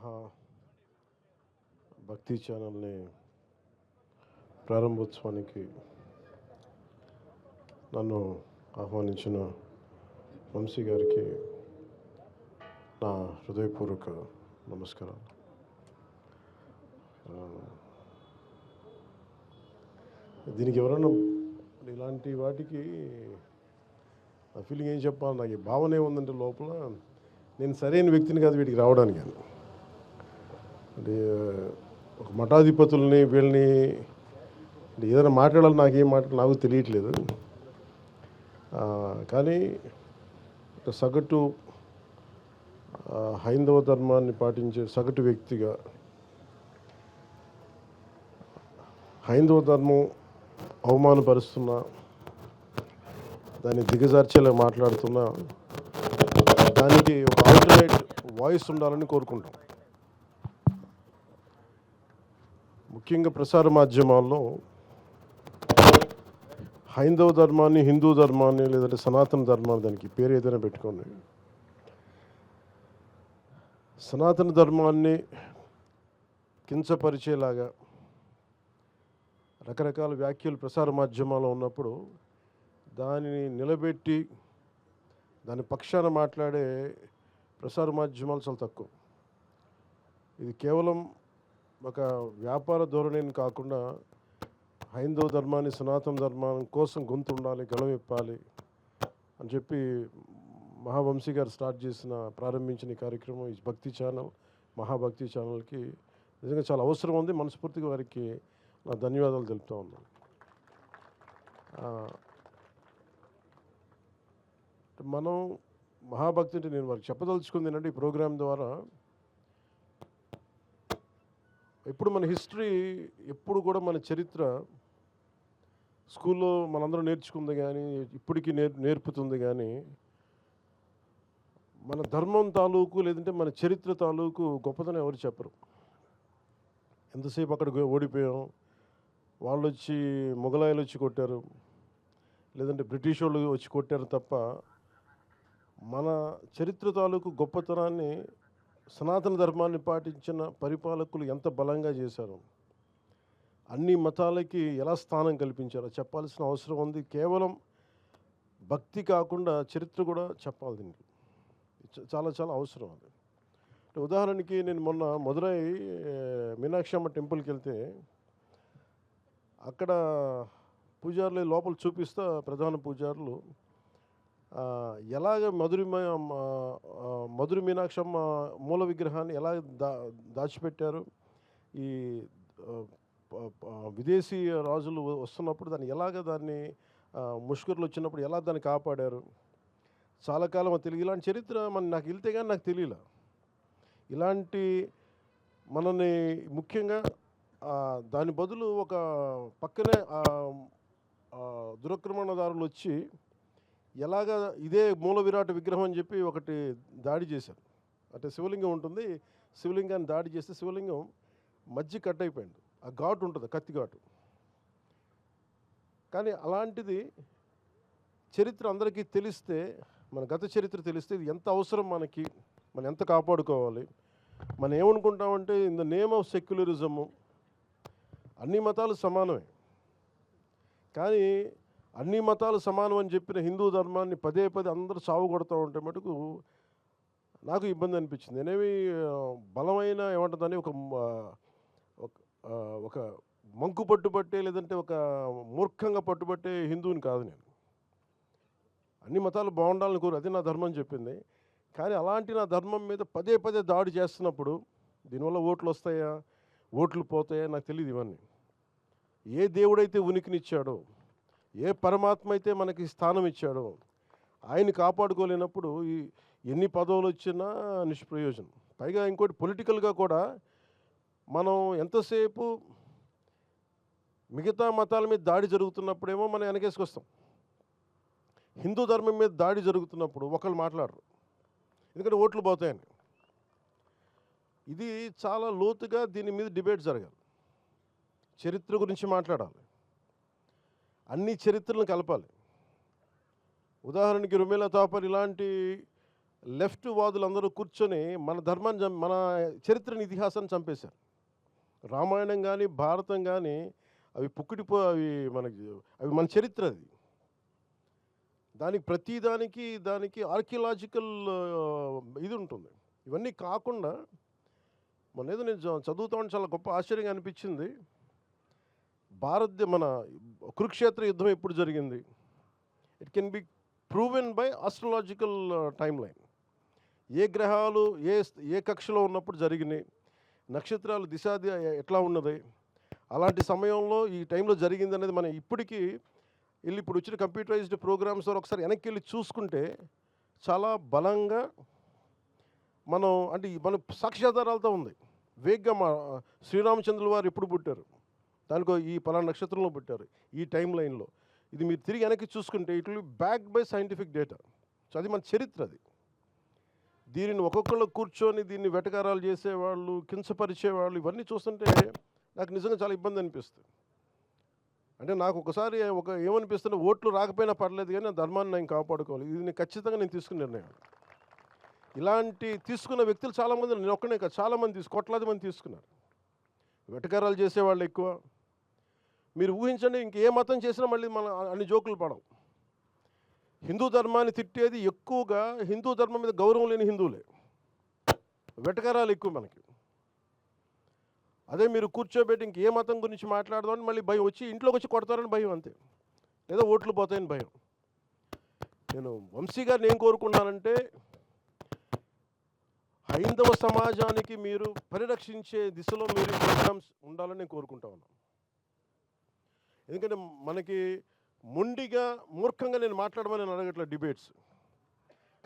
మహా భక్తి ఛానల్ని ప్రారంభోత్సవానికి నన్ను ఆహ్వానించిన వంశీ గారికి నా హృదయపూర్వక నమస్కారాలు. దీనికి ఎవరన్నా ఇలాంటి వాటికి నా ఫీలింగ్ ఏం చెప్పాలి? నాకు ఈ భావన ఏముందంటే లోపల నేను సరైన వ్యక్తిని కాదు వీటికి రావడానికి అని. అంటే ఒక మఠాధిపతుల్ని వీళ్ళని అంటే ఏదైనా మాట్లాడాలి నాకేం మాట నాకు తెలియట్లేదు. కానీ సగటు హైందవ ధర్మాన్ని పాటించే సగటు వ్యక్తిగా హైందవ ధర్మం అవమానపరుస్తున్నా దాన్ని దిగజార్చేలా మాట్లాడుతున్నా దానికి ఒక ఆల్టర్నేట్ వాయిస్ ఉండాలని కోరుకుంటాం ముఖ్యంగా ప్రసార మాధ్యమాల్లో హైందవ ధర్మాన్ని హిందూ ధర్మాన్ని లేదంటే సనాతన ధర్మాన్ని దానికి పేరు ఏదైనా పెట్టుకోండి. సనాతన ధర్మాన్ని కించపరిచేలాగా రకరకాల వ్యాఖ్యలు ప్రసార మాధ్యమాల్లో ఉన్నప్పుడు దానిని నిలబెట్టి దాని పక్షాన మాట్లాడే ప్రసార మాధ్యమాలు చాలా తక్కువ. ఇది కేవలం ఒక వ్యాపార ధోరణిని కాకుండా హైందవ ధర్మాన్ని సనాతన ధర్మం కోసం గొంతు ఉండాలి గళం ఇప్పాలి అని చెప్పి మహావంశీ గారు స్టార్ట్ చేసిన ప్రారంభించిన ఈ కార్యక్రమం ఈ భక్తి ఛానల్ మహాభక్తి ఛానల్కి నిజంగా చాలా అవసరం ఉంది. మనస్ఫూర్తిగా వారికి నా ధన్యవాదాలు తెలుపుతా ఉన్నాను. మనం మహాభక్తి అంటే నేను వారికి చెప్పదలుచుకుంది ఏంటంటే ఈ ప్రోగ్రాం ద్వారా ఎప్పుడు మన హిస్టరీ ఎప్పుడు కూడా మన చరిత్ర స్కూల్లో మనందరం నేర్చుకుంది కానీ ఇప్పటికీ నేర్ నేర్పుతుంది కానీ మన ధర్మం తాలూకు లేదంటే మన చరిత్ర తాలూకు గొప్పతనం ఎవరు చెప్పరు. ఎంతసేపు అక్కడ ఓడిపోయాం వాళ్ళు వచ్చి మొఘలాయలు వచ్చి కొట్టారు లేదంటే బ్రిటిష్ వాళ్ళు వచ్చి కొట్టారు తప్ప మన చరిత్ర తాలూకు గొప్పతనాన్ని సనాతన ధర్మాన్ని పాటించిన పరిపాలకులు ఎంత బలంగా చేశారు. అన్ని మతాలకి ఎలా స్థానం కల్పించారో చెప్పాల్సిన అవసరం ఉంది. కేవలం భక్తి కాకుండా చరిత్ర కూడా చెప్పాలి దీనికి. చాలా చాలా అవసరం అది. ఉదాహరణకి నేను మొన్న మదురై మీనాక్షమ్మ టెంపుల్కి వెళ్తే అక్కడ పూజారులు లోపల చూపిస్తా ప్రధాన పూజారులు ఎలాగ మధురిమ మధురి మీనాక్షమ్మ మూల విగ్రహాన్ని ఎలా దా దాచిపెట్టారు? ఈ విదేశీ రాజులు వస్తున్నప్పుడు దాన్ని ఎలాగ దాన్ని ముష్కర్లు వచ్చినప్పుడు ఎలా దాన్ని కాపాడారు? చాలా కాలం తెలియదు. ఇలాంటి చరిత్ర మన నాకు వెళ్తే కానీ నాకు తెలియలే. ఇలాంటి మనని ముఖ్యంగా దాని బదులు ఒక పక్కనే దురక్రమణదారులు వచ్చి ఎలాగ ఇదే మూల విరాట్ విగ్రహం అని చెప్పి ఒకటి దాడి చేశారు. అంటే శివలింగం ఉంటుంది శివలింగాన్ని దాడి చేస్తే శివలింగం మధ్య కట్ అయిపోయింది. ఆ ఘాటు ఉంటుంది కత్తి ఘాటు. కానీ అలాంటిది చరిత్ర అందరికీ తెలిస్తే మన గత చరిత్ర తెలిస్తే ఇది ఎంత అవసరం మనకి మనం ఎంత కాపాడుకోవాలి? మనం ఏమనుకుంటామంటే in the name of secularism అన్ని మతాలు సమానమే. కానీ అన్ని మతాలు సమానం అని చెప్పిన హిందూ ధర్మాన్ని పదే పదే అందరూ సాగు కొడతా ఉంటే మటుకు నాకు ఇబ్బంది అనిపించింది. నేనేమి బలమైన ఏమంటుందని ఒక ఒక మంకు పట్టుబట్టే లేదంటే ఒక మూర్ఖంగా పట్టుబట్టే హిందువుని కాదు నేను. అన్ని మతాలు బాగుండాలని కోరు అది నా ధర్మం చెప్పింది. కానీ అలాంటి నా ధర్మం మీద పదే పదే దాడి చేస్తున్నప్పుడు దీనివల్ల ఓట్లు వస్తాయా? ఓట్లు పోతాయా? నాకు తెలియదు ఇవన్నీ. ఏ దేవుడైతే ఉనికినిచ్చాడో ఏ పరమాత్మ అయితే మనకి స్థానం ఇచ్చాడో ఆయన కాపాడుకోలేనప్పుడు ఈ ఎన్ని పదవులు వచ్చినా నిష్ప్రయోజనం. పైగా ఇంకోటి పొలిటికల్గా కూడా మనం ఎంతసేపు మిగతా మతాల మీద దాడి జరుగుతున్నప్పుడేమో మనం వెనకేసుకొస్తాం. హిందూ ధర్మం మీద దాడి జరుగుతున్నప్పుడు ఒకళ్ళు మాట్లాడరు. ఎందుకంటే ఓట్లు పోతాయని. ఇది చాలా లోతుగా దీని మీద డిబేట్ జరగాలి. చరిత్ర గురించి మాట్లాడాలి. అన్ని చరిత్రలను కలపాలి. ఉదాహరణకి రుమేలా తాపర్ ఇలాంటి లెఫ్ట్ వాదులందరూ కూర్చొని మన ధర్మాన్ని మన చరిత్రని ఇతిహాసాన్ని చంపేశారు. రామాయణం కానీ భారతం కానీ అవి పుక్కిటిపో అవి మనకి అవి మన చరిత్ర అది. దానికి ప్రతి దానికి దానికి ఆర్కియలాజికల్ ఇది ఉంటుంది. ఇవన్నీ కాకుండా మన ఏదో నేను చ- చదువుతా చాలా గొప్ప ఆశ్చర్యంగా అనిపించింది. భారత మన కురుక్షేత్ర యుద్ధం ఎప్పుడు జరిగింది? It can be proven by astrological time line ఏ గ్రహాలు ఏ ఏ కక్షలో ఉన్నప్పుడు జరిగినాయి? నక్షత్రాలు దిశాది ఎట్లా ఉన్నది? అలాంటి సమయంలో ఈ టైంలో జరిగింది అనేది మనం ఇప్పటికీ వెళ్ళి ఇప్పుడు వచ్చిన కంప్యూటరైజ్డ్ ప్రోగ్రామ్స్ ఒకసారి వెనక్కి వెళ్ళి చూసుకుంటే చాలా బలంగా మనం అంటే మన సాక్ష్యాధారాలతో ఉంది. వేగ్గా మా శ్రీరామచంద్రుల వారు ఎప్పుడు పుట్టారు? దానికో ఈ పలానా నక్షత్రంలో పుట్టారు ఈ టైం లైన్లో ఇది మీరు తిరిగి వెనక్కి చూసుకుంటే it will back by scientific data. So అది మన చరిత్ర అది. దీనిని ఒక్కొక్కళ్ళు కూర్చొని దీన్ని వెటకారాలు చేసేవాళ్ళు కించపరిచేవాళ్ళు ఇవన్నీ చూస్తుంటే నాకు నిజంగా చాలా ఇబ్బంది అనిపిస్తుంది. అంటే నాకు ఒకసారి ఒక ఏమనిపిస్తుంది ఓట్లు రాకపోయినా పర్లేదు కానీ ధర్మాన్ని నేను కాపాడుకోవాలి. ఇది నేను ఖచ్చితంగా నేను తీసుకున్న నిర్ణయం ఇలాంటి తీసుకున్న వ్యక్తులు చాలామంది నేను ఒక్కనే కాదు చాలామంది తీసుకు కోట్లాది మంది తీసుకున్నారు. వెటకారాలు చేసేవాళ్ళు ఎక్కువ. మీరు ఊహించండి ఇంకే మతం చేసినా మళ్ళీ మన అన్ని జోకులు పడవు. హిందూ ధర్మాన్ని తిట్టేది ఎక్కువగా హిందూ ధర్మం మీద గౌరవం లేని హిందువులే. వెటకరాలు ఎక్కువ మనకి. అదే మీరు కూర్చోబెట్టి ఇంకే మతం గురించి మాట్లాడదామని మళ్ళీ భయం వచ్చి ఇంట్లోకి వచ్చి కొడతారని భయం అంతే. లేదా ఓట్లు పోతాయని భయం. నేను వంశీ గారిని ఏం కోరుకున్నానంటే హైందవ సమాజానికి మీరు పరిరక్షించే దిశలో మీరు ప్రోగ్రామ్స్ ఉండాలని నేను కోరుకుంటా ఉన్నాను. ఎందుకంటే మనకి మొండిగా మూర్ఖంగా నేను మాట్లాడమని నేను అడగట్ల డిబేట్స్.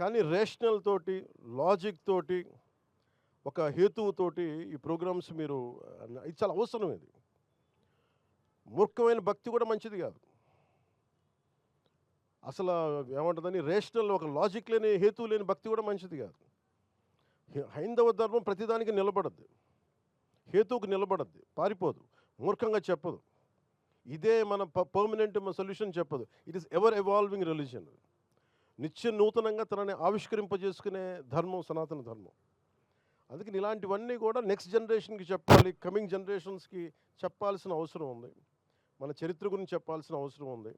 కానీ రేషనల్ తోటి లాజిక్ తోటి ఒక హేతువుతోటి ఈ ప్రోగ్రామ్స్ మీరు ఇది చాలా అవసరం ఇది. మూర్ఖమైన భక్తి కూడా మంచిది కాదు. అసలు ఏమంటుందని రేషనల్ ఒక లాజిక్ లేని హేతు లేని భక్తి కూడా మంచిది కాదు. హైందవ ధర్మం ప్రతిదానికి నిలబడద్దు. హేతువుకు నిలబడద్దు. పారిపోదు. మూర్ఖంగా చెప్పదు. ఇదే మన పర్మనెంట్ సొల్యూషన్ చెప్పదు. It is ever evolving religion నిత్య నూతనంగా తనని ఆవిష్కరింపజేసుకునే ధర్మం సనాతన ధర్మం. అందుకని ఇలాంటివన్నీ కూడా నెక్స్ట్ జనరేషన్కి చెప్పాలి కమింగ్ జనరేషన్స్కి చెప్పాల్సిన అవసరం ఉంది. మన చరిత్ర గురించి చెప్పాల్సిన అవసరం ఉంది.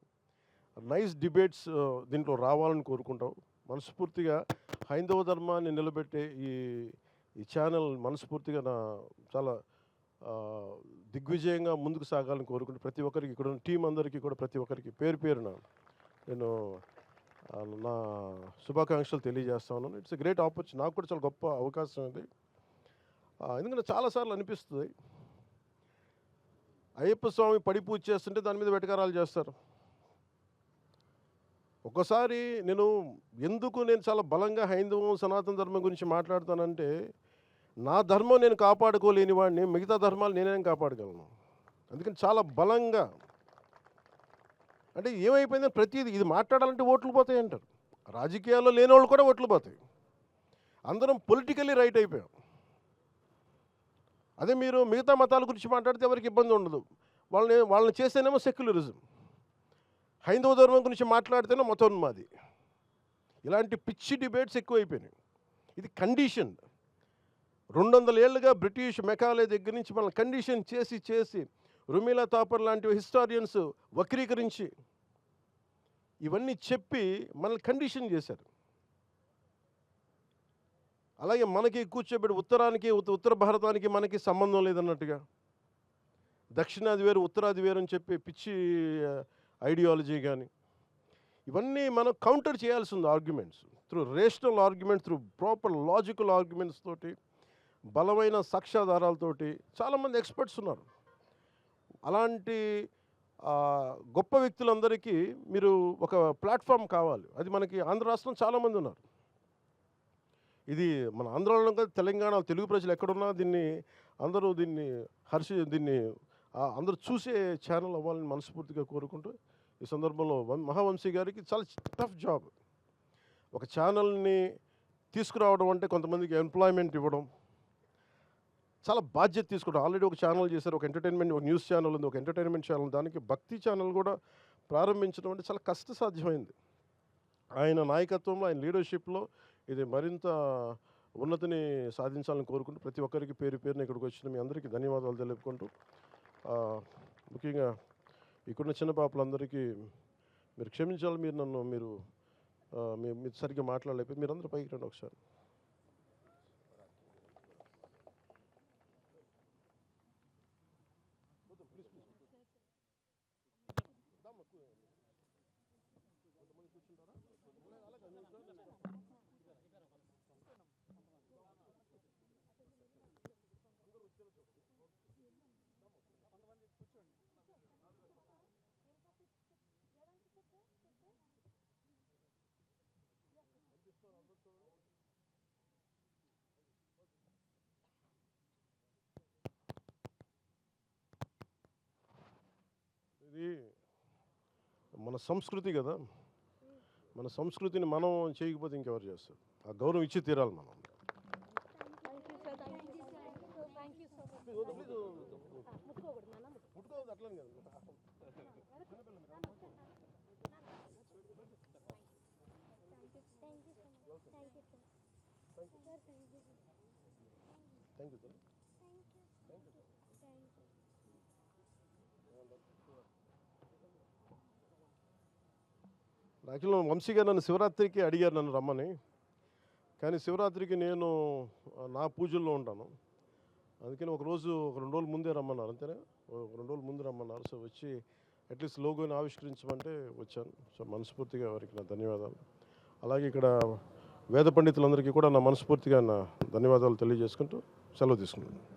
నైస్ డిబేట్స్ దీంట్లో రావాలని కోరుకుంటాం. మనస్ఫూర్తిగా హైందవ ధర్మాన్ని నిలబెట్టే ఈ ఈ ఛానల్ మనస్ఫూర్తిగా నా చాలా దిగ్విజయంగా ముందుకు సాగాలని కోరుకుంటూ ప్రతి ఒక్కరికి ఇక్కడ ఉన్న టీం అందరికీ కూడా ప్రతి ఒక్కరికి పేరు పేరున నేను నా శుభాకాంక్షలు తెలియజేస్తాను ఇట్స్ ఎ గ్రేట్ ఆపర్చునిటీ నాకు కూడా చాలా గొప్ప అవకాశం ఇది. ఎందుకంటే చాలాసార్లు అనిపిస్తుంది అయ్యప్ప స్వామి పడి పూజ చేస్తుంటే దాని మీద వెటకారాలు చేస్తారు. ఒకసారి నేను ఎందుకు నేను చాలా బలంగా హైందవం సనాతన ధర్మం గురించి మాట్లాడతానంటే నా ధర్మం నేను కాపాడుకోలేని వాడిని మిగతా ధర్మాలు నేనేం కాపాడగలను? అందుకని చాలా బలంగా. అంటే ఏమైపోయింది ప్రతిదీ ఇది మాట్లాడాలంటే ఓట్లు పోతాయి అంటారు. రాజకీయాల్లో లేని వాళ్ళు కూడా ఓట్లు పోతాయి. అందరం పొలిటికల్లీ రైట్ అయిపోయాం. అదే మీరు మిగతా మతాల గురించి మాట్లాడితే ఎవరికి ఇబ్బంది ఉండదు. వాళ్ళని వాళ్ళని చేస్తేనేమో సెక్యులరిజం. హైందవ ధర్మం గురించి మాట్లాడితేనే మతోన్మాది. ఇలాంటి పిచ్చి డిబేట్స్ ఎక్కువైపోయినాయి. ఇది కండిషన్ రెండు వందల ఏళ్ళుగా బ్రిటిష్ మెకాలే దగ్గర నుంచి మనల్ని కండిషన్ చేసి చేసి రుమిలా తాపర్ లాంటి హిస్టారియన్స్ వక్రీకరించి ఇవన్నీ చెప్పి మనల్ని కండిషన్ చేశారు. అలాగే మనకి కూర్చోబెట్టి ఉత్తరానికి ఉత్త- ఉత్తర భారతానికి మనకి సంబంధం లేదన్నట్టుగా. దక్షిణాది వేరు ఉత్తరాది వేరు అని చెప్పి పిచ్చి ఐడియాలజీ కానీ ఇవన్నీ మనం కౌంటర్ చేయాల్సి ఉంది arguments through rational argument through proper logical arguments తోటి బలమైన సాక్ష్యాధారాలతోటి చాలామంది ఎక్స్పర్ట్స్ ఉన్నారు. అలాంటి గొప్ప వ్యక్తులందరికీ మీరు ఒక ప్లాట్ఫామ్ కావాలి. అది మనకి ఆంధ్ర రాష్ట్రం చాలామంది ఉన్నారు. ఇది మన ఆంధ్రలో కాదు తెలంగాణ తెలుగు ప్రజలు ఎక్కడున్నా దీన్ని అందరూ దీన్ని హర్షి దీన్ని అందరూ చూసే ఛానల్ అవ్వాలని మనస్ఫూర్తిగా కోరుకుంటూ ఈ సందర్భంలో వం- మహావంశీ గారికి చాలా టఫ్ జాబ్. ఒక ఛానల్ని తీసుకురావడం అంటే కొంతమందికి ఎంప్లాయ్మెంట్ ఇవ్వడం చాలా బాధ్యత తీసుకుంటారు. ఆల్రెడీ ఒక ఛానల్ చేశారు ఒక ఎంటర్టైన్మెంట్ ఒక న్యూస్ ఛానల్ ఉంది ఒక ఎంటర్టైన్మెంట్ ఛానల్ దానికి భక్తి ఛానల్ కూడా ప్రారంభించడం అంటే చాలా కష్ట సాధ్యమైంది ఆయన నాయకత్వంలో ఆయన లీడర్షిప్లో ఇది మరింత ఉన్నతిని సాధించాలని కోరుకుంటూ ప్రతి ఒక్కరికి పేరు పేరున ఇక్కడికి వచ్చిన మీ అందరికీ ధన్యవాదాలు తెలుపుకుంటూ ముఖ్యంగా ఇక్కడున్న చిన్న పాపలందరికీ మీరు క్షమించాలి మీరు నన్ను మీరు మీ మీరు సరిగ్గా మాట్లాడలేకపోయి మీరు పైకి రండి ఒకసారి. ఇది మన సంస్కృతి కదా. మన సంస్కృతిని మనం చేయకపోతే ఇంకెవరు చేస్తారు? ఆ గౌరవం ఇచ్చి తీరాలి మనం. థ్యాంక్ యూ యాక్చువల్గా వంశీ గారు నన్ను శివరాత్రికి అడిగారు నన్ను రమ్మని. కానీ శివరాత్రికి నేను నా పూజల్లో ఉంటాను. అందుకని ఒక రోజు ఒక రెండు రోజుల ముందే రమ్మన్నారు అంతేనా? ఒక రెండు రోజుల ముందు రమ్మన్నారు. సో వచ్చి అట్లీస్ట్ లోగోని ఆవిష్కరించమంటే వచ్చాను. సో మనస్ఫూర్తిగా వారికి నా ధన్యవాదాలు. అలాగే ఇక్కడ వేద పండితులందరికీ కూడా నా మనస్ఫూర్తిగా నా ధన్యవాదాలు తెలియజేసుకుంటూ సెలవు తీసుకుంటున్నాను.